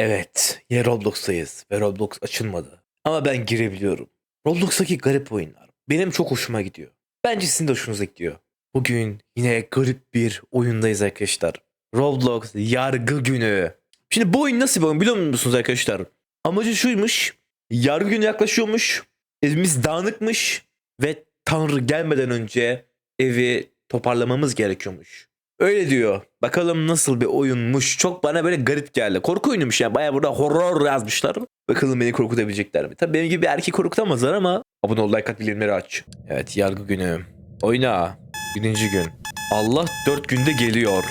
Evet, yine Roblox'tayız ve Roblox açılmadı. Ama ben girebiliyorum. Roblox'taki garip oyunlar benim çok hoşuma gidiyor. Bence sizin de hoşunuza gidiyor. Bugün yine garip bir oyundayız arkadaşlar. Roblox yargı günü. Şimdi bu oyun nasıl bir oyun biliyor musunuz arkadaşlar? Amacı şuymuş. Yargı günü yaklaşıyormuş. Evimiz dağınıkmış. Ve Tanrı gelmeden önce evi toparlamamız gerekiyormuş. Öyle diyor. Bakalım nasıl bir oyunmuş. Çok bana böyle garip geldi. Korku oyunuymuş yani. Baya burada horror yazmışlar. Bakalım beni korkutabilecekler mi? Tabii benim gibi bir erkek korkutamazlar ama abone ol, like at, bildirimleri aç. Evet yargı günü. Oyna. Birinci gün. Allah dört günde geliyor.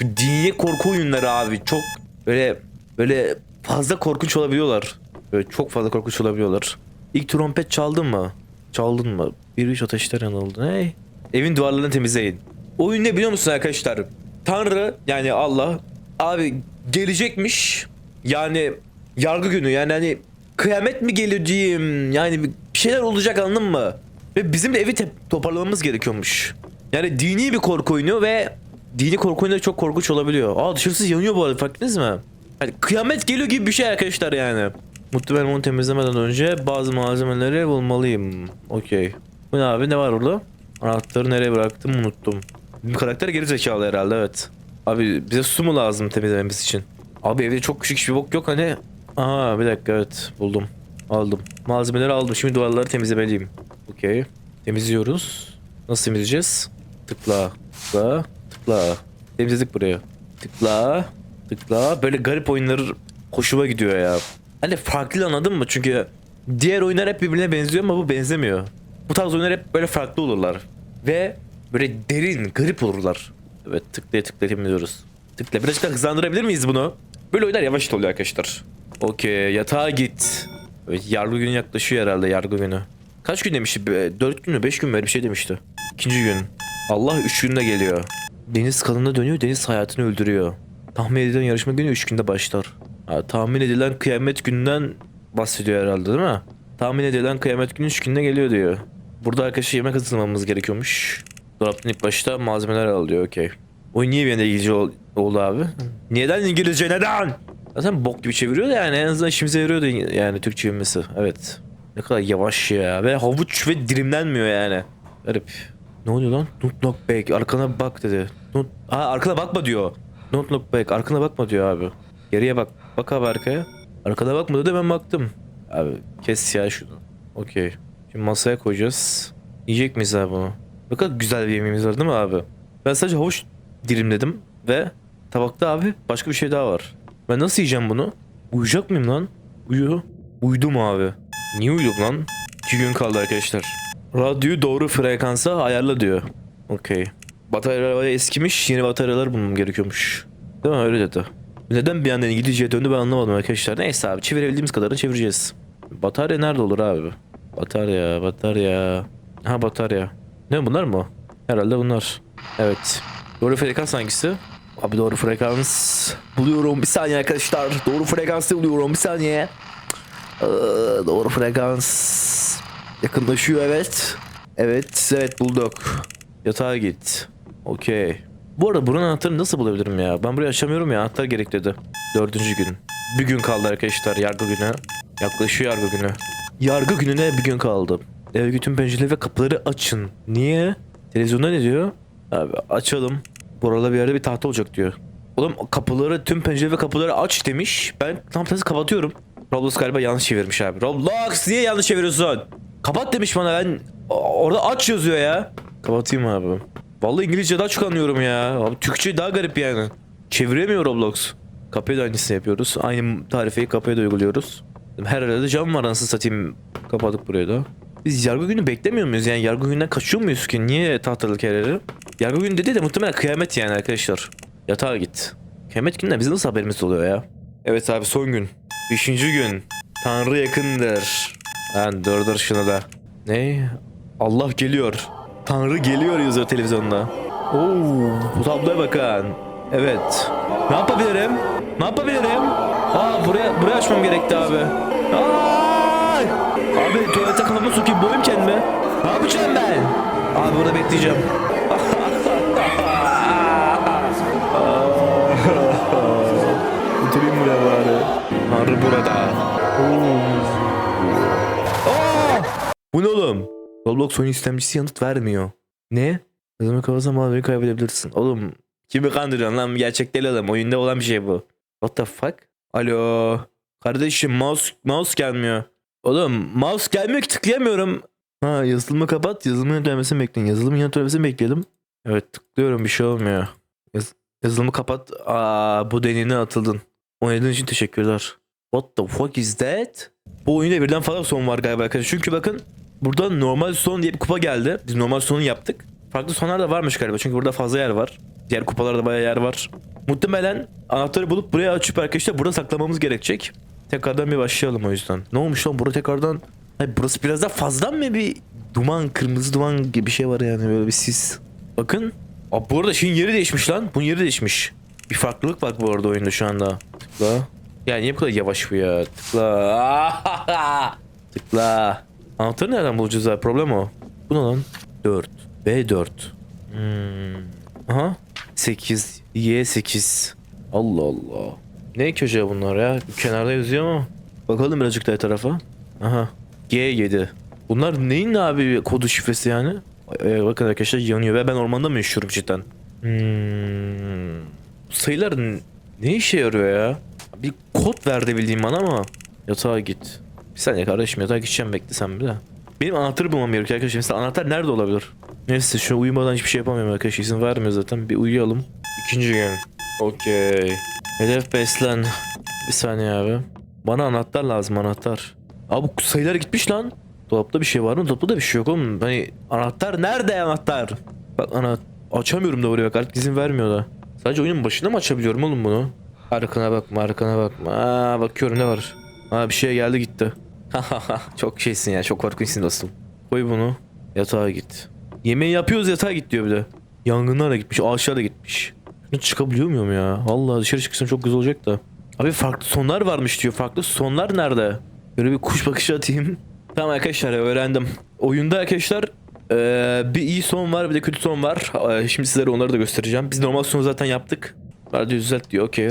Dini korku oyunları abi. Çok böyle böyle fazla korkunç olabiliyorlar. Böyle çok fazla korkunç olabiliyorlar. İlk trompet çaldın mı? Çaldın mı? Bir üç ateşler yanıldı. Hey. Evin duvarlarını temizleyin. Oyun ne biliyor musun arkadaşlar? Tanrı yani Allah abi gelecekmiş. Yani yargı günü yani hani kıyamet mi diyeyim. Yani bir şeyler olacak anladın mı? Ve bizim de evi toparlamamız gerekiyormuş. Yani dini bir korku oyunu ve dini korku oyunları çok korkunç olabiliyor. Aa dışarısı yanıyor bu arada farkındınız mı? Hani kıyamet geliyor gibi bir şey arkadaşlar yani. Muhtemelen onu temizlemeden önce bazı malzemeleri bulmalıyım. Okey. Bu ne abi ne var orada? Anahtarı nereye bıraktım unuttum. Bizim karakter geri zekalı herhalde evet. Abi bize su mu lazım temizlememiz için? Abi evde çok küçük bir bok yok hani. Aha bir dakika evet buldum. Aldım. Malzemeleri aldım. Şimdi duvarları temizlemeliyim. Okey. Temizliyoruz. Nasıl temizleyeceğiz? Tıkla. Tıkla. Tıkla. Temizledik buraya. Tıkla. Tıkla. Böyle garip oyunlar hoşuma gidiyor ya. Hani farklı anladın mı? Çünkü diğer oyunlar hep birbirine benziyor ama bu benzemiyor. Bu tarz oyunlar hep böyle farklı olurlar. Ve böyle derin, garip olurlar. Evet tıklaya tıklaya temizliyoruz. Tıkla. Birazcık daha hızlandırabilir miyiz bunu? Böyle oyunlar yavaş oluyor arkadaşlar. Okey yatağa git. Evet, yargı günü yaklaşıyor herhalde yargı günü. Kaç gün demişti? 4 gün mü 5 gün mü öyle bir şey demişti. İkinci gün. Allah 3 günde geliyor. Deniz kanına dönüyor deniz hayatını öldürüyor. Tahmin edilen yarışma günü 3 günde başlar. Ha, tahmin edilen kıyamet gününden bahsediyor herhalde değil mi? Tahmin edilen kıyamet günü 3 günde geliyor diyor. Burada arkadaşlar yemek hazırlamamız gerekiyormuş. Dolaptan ilk başta malzemeler al diyor okey. Oyun niye bir anda İngilizce ol- oldu abi? Neden İngilizce neden? Zaten bok gibi çeviriyor da yani en azından işimize yarıyordu yani Türkçe çevirmesi. Evet. Ne kadar yavaş ya ve havuç ve dilimlenmiyor yani. Garip. Ne oluyor lan? Don't look back. Arkana bak dedi. Don't... Aa arkana bakma diyor. Don't look back. Arkana bakma diyor abi. Geriye bak. Bak abi arkaya. Arkana bakma dedi ben baktım. Abi kes ya şunu. Okey. Şimdi masaya koyacağız. Yiyecek miyiz abi bunu? Ne kadar güzel bir yemeğimiz var değil mi abi? Ben sadece havuç dilimledim ve tabakta abi başka bir şey daha var. Ben nasıl yiyeceğim bunu? Uyuyacak mıyım lan? Uyu. Uyudum abi. Niye uyudum lan? İki gün kaldı arkadaşlar. Radyoyu doğru frekansa ayarla diyor. Okey. Bataryalar eskimiş, yeni bataryalar bulmam gerekiyormuş. Değil mi? Öyle dedi. Neden bir anda İngilizceye döndü ben anlamadım arkadaşlar. Neyse abi çevirebildiğimiz kadarını çevireceğiz. Batarya nerede olur abi? Batarya, batarya. Ha batarya. Ne bunlar mı? Herhalde bunlar. Evet. Doğru frekans hangisi? Abi doğru frekans buluyorum bir saniye arkadaşlar. Doğru frekansı buluyorum bir saniye. Ee, doğru frekans yakınlaşıyor evet. Evet evet bulduk. Yatağa git. Okey. Bu arada buranın anahtarını nasıl bulabilirim ya? Ben burayı açamıyorum ya anahtar gerek dedi. Dördüncü gün. Bir gün kaldı arkadaşlar yargı günü. Yaklaşıyor yargı günü. Yargı gününe bir gün kaldı. Evdeki tüm pencereleri ve kapıları açın. Niye? Televizyonda ne diyor? Abi açalım. Burada bir yerde bir tahta olacak diyor. Oğlum kapıları tüm pencere ve kapıları aç demiş. Ben tam tersi kapatıyorum. Roblox galiba yanlış çevirmiş abi. Roblox niye yanlış çeviriyorsun? Kapat demiş bana ben. Orada aç yazıyor ya. Kapatayım abi. Vallahi İngilizce daha çok anlıyorum ya. Abi Türkçe daha garip yani. Çeviremiyor Roblox. Kapıya da aynısını yapıyoruz. Aynı tarifeyi kapıya da uyguluyoruz. Her arada cam var anasını satayım. Kapadık burayı da. Biz yargı günü beklemiyor muyuz? Yani yargı gününden kaçıyor muyuz ki? Niye tahtalık yerleri? Yargı günü dedi de muhtemelen kıyamet yani arkadaşlar. Yatağa git. Kıyamet gününden bizim nasıl haberimiz oluyor ya? Evet abi son gün. Beşinci gün. Tanrı yakındır. Lan dur dur şunu da. Ne? Allah geliyor. Tanrı geliyor yazıyor televizyonda. Oo, bu tabloya bakın. Evet. Ne yapabilirim? Ne yapabilirim? Aa buraya buraya açmam gerekti abi. Ay! patlayacağım. Oturayım buraya bari. Harbi burada. Bu ne oğlum? Roblox oyun istemcisi yanıt vermiyor. Ne? Ne demek olursa mağazayı kaybedebilirsin. Oğlum kimi kandırıyorsun lan? Gerçek değil adam. Oyunda olan bir şey bu. What the fuck? Alo. Kardeşim mouse, mouse gelmiyor. Oğlum mouse gelmiyor ki tıklayamıyorum. Ha yazılımı kapat. Yazılımın yönetmesini bekleyin. Yazılımın yönetmesini bekleyelim. Evet tıklıyorum bir şey olmuyor. Yaz- yazılımı kapat. Aa bu deneyine atıldın. Oynadığın için teşekkürler. What the fuck is that? Bu oyunda birden fazla son var galiba arkadaşlar. Çünkü bakın burada normal son diye bir kupa geldi. Biz normal sonu yaptık. Farklı sonlar da varmış galiba. Çünkü burada fazla yer var. Diğer kupalarda bayağı yer var. Muhtemelen anahtarı bulup buraya açıp arkadaşlar burada saklamamız gerekecek. Tekrardan bir başlayalım o yüzden. Ne olmuş lan burada tekrardan? Hayır, burası biraz daha fazladan mı bir duman, kırmızı duman gibi bir şey var yani böyle bir sis. Bakın. Aa, bu arada şeyin yeri değişmiş lan. Bunun yeri değişmiş. Bir farklılık var bu arada oyunda şu anda. Tıkla. Ya niye bu kadar yavaş bu ya? Tıkla. Tıkla. Anahtarı nereden bulacağız abi? Problem o. Bu ne lan? 4. B4. Hmm. Aha. 8. Y8. Allah Allah. Ne köşe bunlar ya? Kenarda yazıyor ama. Bakalım birazcık daha tarafa. Aha. G7. Bunlar neyin abi kodu şifresi yani? Ee, bakın arkadaşlar yanıyor ve ben ormanda yaşıyorum cidden? Hmm. Sayılar ne işe yarıyor ya? Bir kod verdi bildiğim bana ama. Yatağa git. Bir saniye kardeşim yatağa gideceğim bekle sen bir de. Benim anahtarı bulmam gerekiyor arkadaşlar. Mesela anahtar nerede olabilir? Neyse şu uyumadan hiçbir şey yapamıyorum arkadaşlar. İzin vermiyor zaten. Bir uyuyalım. İkinci gün. Okey. Hedef beslen. Bir saniye abi. Bana anahtar lazım anahtar. Abi bu sayılar gitmiş lan. Dolapta bir şey var mı? Dolapta da bir şey yok oğlum. Hani anahtar nerede anahtar? Bak ana açamıyorum da buraya bak izin vermiyor da. Sadece oyunun başında mı açabiliyorum oğlum bunu? Arkana bakma arkana bakma. Aa, bakıyorum ne var? Aa bir şey geldi gitti. çok şeysin ya çok korkunçsun dostum. Koy bunu. Yatağa git. Yemeği yapıyoruz yatağa git diyor bir de. Yangınlar da gitmiş ağaçlar da gitmiş. Şunu çıkabiliyor muyum ya? Allah dışarı çıksam çok güzel olacak da. Abi farklı sonlar varmış diyor. Farklı sonlar nerede? Böyle bir kuş bakışı atayım. Tamam arkadaşlar öğrendim. Oyunda arkadaşlar eee, bir iyi son var bir de kötü son var. Eee, Şimdi sizlere onları da göstereceğim. Biz normal sonu zaten yaptık. Radyo düzelt diyor. Okey.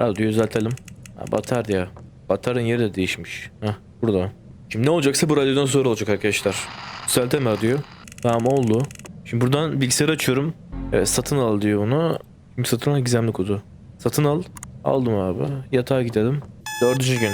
Radyoyu düzeltelim. Batar ya. Batarın yeri de değişmiş. Heh burada. Şimdi ne olacaksa bu radyodan sonra olacak arkadaşlar. Düzeltelim radyoyu. Tamam oldu. Şimdi buradan bilgisayarı açıyorum. Evet satın al diyor onu. Şimdi satın al gizemli kodu. Satın al. Aldım abi. Yatağa gidelim. Dördüncü gün.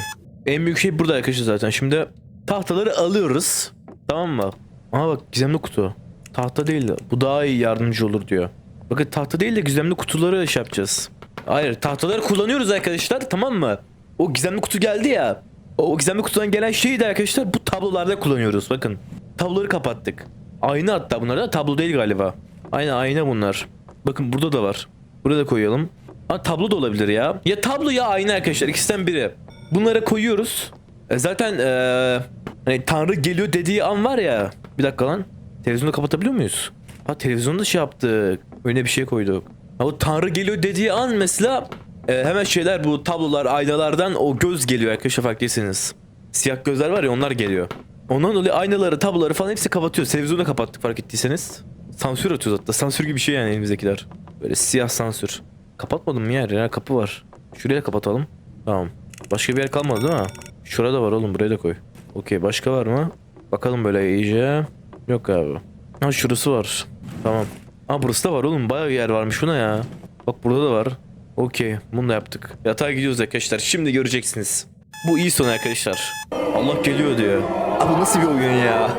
En büyük şey burada arkadaşlar zaten. Şimdi tahtaları alıyoruz. Tamam mı? Aha bak gizemli kutu. Tahta değil de bu daha iyi yardımcı olur diyor. Bakın tahta değil de gizemli kutuları şey yapacağız. Hayır tahtaları kullanıyoruz arkadaşlar tamam mı? O gizemli kutu geldi ya. O, gizemli kutudan gelen şeyi de arkadaşlar bu tablolarda kullanıyoruz bakın. Tabloları kapattık. Ayna hatta bunlar da tablo değil galiba. Aynen ayna bunlar. Bakın burada da var. Buraya da koyalım. Ha tablo da olabilir ya. Ya tablo ya ayna arkadaşlar ikisinden biri. Bunlara koyuyoruz. E, zaten e, hani Tanrı geliyor dediği an var ya. Bir dakika lan. Televizyonu kapatabiliyor muyuz? Ha televizyonu da şey yaptık. Öyle bir şey koyduk. Ha, o Tanrı geliyor dediği an mesela e, hemen şeyler bu tablolar aynalardan o göz geliyor arkadaşlar fark değilsiniz. Siyah gözler var ya onlar geliyor. Ondan dolayı aynaları, tabloları falan hepsi kapatıyor. Televizyonu da kapattık fark ettiyseniz. Sansür atıyoruz hatta. Sansür gibi bir şey yani elimizdekiler. Böyle siyah sansür. Kapatmadım mı yer ya? Kapı var. Şuraya kapatalım. Tamam. Başka bir yer kalmadı değil mi? Şurada var oğlum buraya da koy. Okey başka var mı? Bakalım böyle iyice. Yok abi. Ha şurası var. Tamam. Ha burası da var oğlum. Bayağı yer varmış buna ya. Bak burada da var. Okey. Bunu da yaptık. Yatağa gidiyoruz arkadaşlar. Şimdi göreceksiniz. Bu iyi son arkadaşlar. Allah geliyor diyor. Abi nasıl bir oyun ya?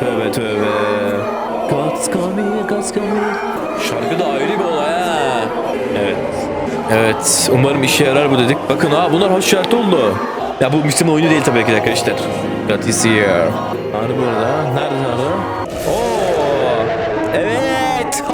Tövbe tövbe. God's coming, God's coming. Şarkı da ayrı bir olay ha. Evet. Evet. Umarım işe yarar bu dedik. Bakın ha bunlar hoş şart oldu. Ya bu Müslüman oyunu değil tabii ki de arkadaşlar. God is here. Nerede burada? Nerede nerede? Oo! Evet.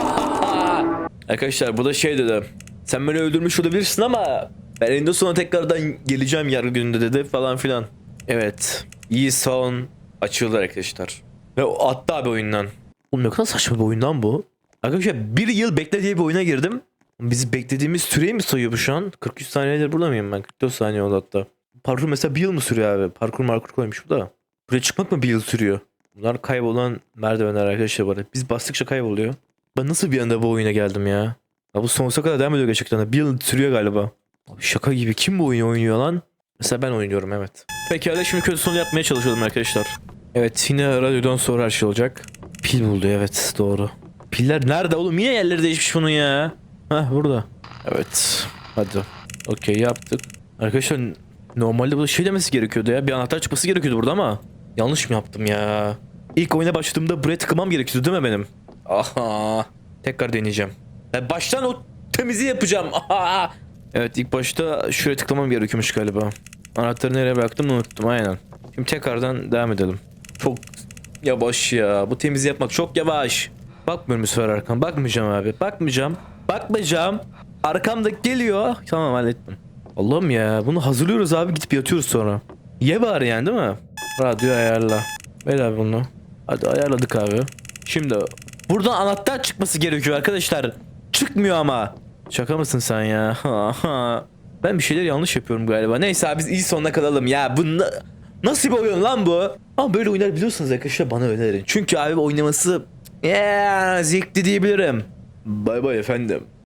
arkadaşlar burada şey dedi. Sen beni öldürmüş olabilirsin ama ben eninde sonra tekrardan geleceğim yargı gününde dedi falan filan. Evet. İyi son açıldı arkadaşlar. Ve o attı abi oyundan. Oğlum ne kadar saçma bir oyundan bu. Arkadaşlar bir yıl bekle diye bir oyuna girdim. Biz beklediğimiz süreyi mi sayıyor bu şu an? 43 saniyedir burada mıyım ben? 44 saniye oldu hatta. Parkur mesela bir yıl mı sürüyor abi? Parkur markur koymuş bu da. Buraya çıkmak mı bir yıl sürüyor? Bunlar kaybolan merdivenler arkadaşlar arada. Biz bastıkça kayboluyor. Ben nasıl bir anda bu oyuna geldim ya? Ya bu sonsuza kadar devam ediyor gerçekten. Bir yıl sürüyor galiba. Şaka gibi. Kim bu oyunu oynuyor lan? Mesela ben oynuyorum evet. Pekala şimdi kötü sonu yapmaya çalışalım arkadaşlar. Evet yine radyodan sonra her şey olacak. Pil buldu evet doğru. Piller nerede oğlum? Yine yerleri değişmiş bunun ya. Hah burada. Evet. Hadi. Okey yaptık. Arkadaşlar normalde burada şey demesi gerekiyordu ya. Bir anahtar çıkması gerekiyordu burada ama. Yanlış mı yaptım ya? İlk oyuna başladığımda buraya tıklamam gerekiyordu değil mi benim? Aha. Tekrar deneyeceğim. Ben baştan o temizliği yapacağım. Aha. Evet ilk başta şuraya tıklamam gerekiyormuş galiba. Anahtarı nereye bıraktım unuttum aynen. Şimdi tekrardan devam edelim. Çok yavaş ya. Bu temizliği yapmak çok yavaş. Bakmıyorum bu sefer arkam. Bakmayacağım abi. Bakmayacağım. Bakmayacağım. Arkamda geliyor. Tamam hallettim. Allah'ım ya. Bunu hazırlıyoruz abi. Gidip yatıyoruz sonra. Ye bari yani değil mi? Radyo ayarla. Ver abi bunu. Hadi ayarladık abi. Şimdi buradan anahtar çıkması gerekiyor arkadaşlar. Çıkmıyor ama. Şaka mısın sen ya? ben bir şeyler yanlış yapıyorum galiba. Neyse abi biz iyi sonuna kalalım ya. Bu na- nasıl bir oyun lan bu? Ama böyle oyunlar biliyorsunuz arkadaşlar bana önerin. Çünkü abi oynaması ya zevkli diyebilirim. Bay bay efendim.